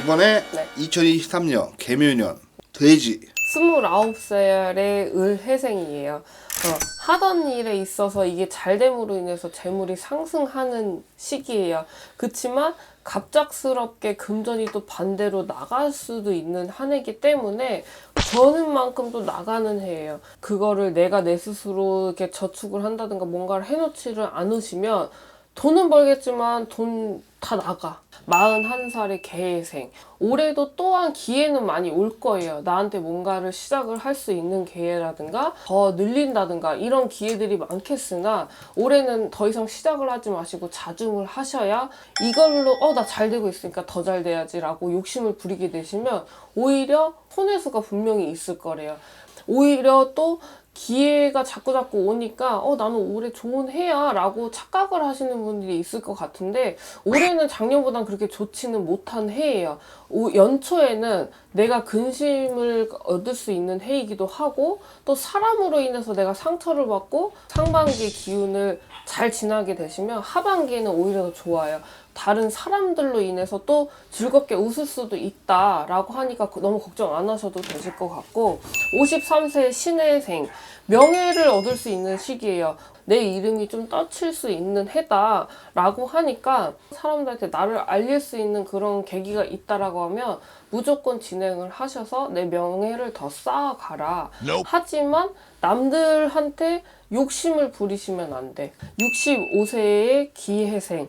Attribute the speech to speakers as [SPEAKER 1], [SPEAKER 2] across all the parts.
[SPEAKER 1] 이번에
[SPEAKER 2] 네.
[SPEAKER 1] 2023년 개묘년 돼지
[SPEAKER 2] 29살의 을회생이에요. 어, 하던 일에 있어서 이게 잘 됨으로 인해서 재물이 상승하는 시기예요. 그치만 갑작스럽게 금전이 또 반대로 나갈 수도 있는 한 해기 때문에 버는 만큼 또 나가는 해예요. 그거를 내가 내 스스로 이렇게 저축을 한다든가 뭔가를 해놓지를 않으시면 돈은 벌겠지만 돈 다 나가. 41살의 개해생. 올해도 또한 기회는 많이 올 거예요. 나한테 뭔가를 시작을 할 수 있는 기회라든가 더 늘린다든가 이런 기회들이 많겠으나 올해는 더 이상 시작을 하지 마시고 자중을 하셔야 이걸로 어 나 잘 되고 있으니까 더 잘 돼야지라고 욕심을 부리게 되시면 오히려 손해수가 분명히 있을 거래요. 오히려 또 기회가 자꾸 자꾸 오니까 어 나는 올해 좋은 해야 라고 착각을 하시는 분들이 있을 것 같은데 올해는 작년보단 그렇게 좋지는 못한 해예요. 오- 연초에는 내가 근심을 얻을 수 있는 해이기도 하고 또 사람으로 인해서 내가 상처를 받고 상반기의 기운을 잘 지나게 되시면 하반기에는 오히려 더 좋아요. 다른 사람들로 인해서 또 즐겁게 웃을 수도 있다라고 하니까 그- 너무 걱정 안 하셔도 되실 것 같고 53세 신혜생 명예를 얻을 수 있는 시기예요. 내 이름이 좀 떠칠 수 있는 해다라고 하니까 사람들한테 나를 알릴 수 있는 그런 계기가 있다라고 하면 무조건 진행을 하셔서 내 명예를 더 쌓아가라. 하지만 남들한테 욕심을 부리시면 안 돼. 65세의 기회생.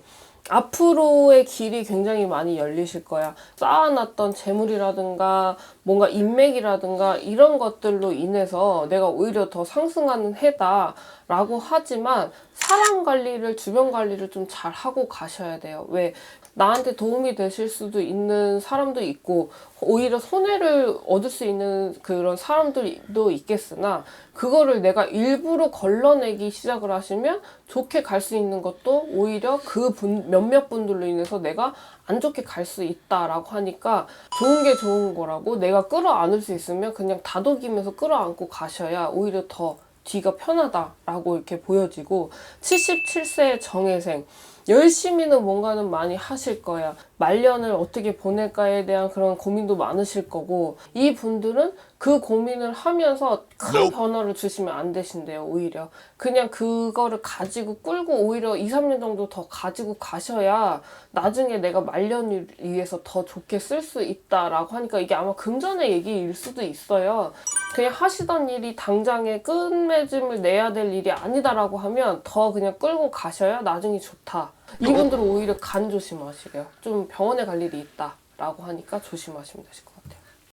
[SPEAKER 2] 앞으로의 길이 굉장히 많이 열리실 거야. 쌓아놨던 재물이라든가 뭔가 인맥이라든가 이런 것들로 인해서 내가 오히려 더 상승하는 해다라고 하지만 사람 관리를 주변 관리를 좀 잘 하고 가셔야 돼요. 왜 나한테 도움이 되실 수도 있는 사람도 있고 오히려 손해를 얻을 수 있는 그런 사람들도 있겠으나 그거를 내가 일부러 걸러내기 시작을 하시면 좋게 갈 수 있는 것도 오히려 그 분, 몇몇 분들로 인해서 내가 안 좋게 갈 수 있다라고 하니까 좋은 게 좋은 거라고 내가 끌어안을 수 있으면 그냥 다독이면서 끌어안고 가셔야 오히려 더 뒤가 편하다라고 이렇게 보여지고 77세 정혜생 열심히는 뭔가는 많이 하실 거야. 말년을 어떻게 보낼까에 대한 그런 고민도 많으실 거고 이 분들은 그 고민을 하면서 큰 변화를 주시면 안 되신대요. 오히려 그냥 그거를 가지고 끌고 오히려 2, 3년 정도 더 가지고 가셔야 나중에 내가 말년을 위해서 더 좋게 쓸 수 있다라고 하니까 이게 아마 금전의 얘기일 수도 있어요. 그냥 하시던 일이 당장에 끝맺음을 내야 될 일이 아니다라고 하면 더 그냥 끌고 가셔야 나중에 좋다. 이분들은 오히려 간 조심하시래요. 좀 병원에 갈 일이 있다라고 하니까 조심하시면 되실 것 같아요.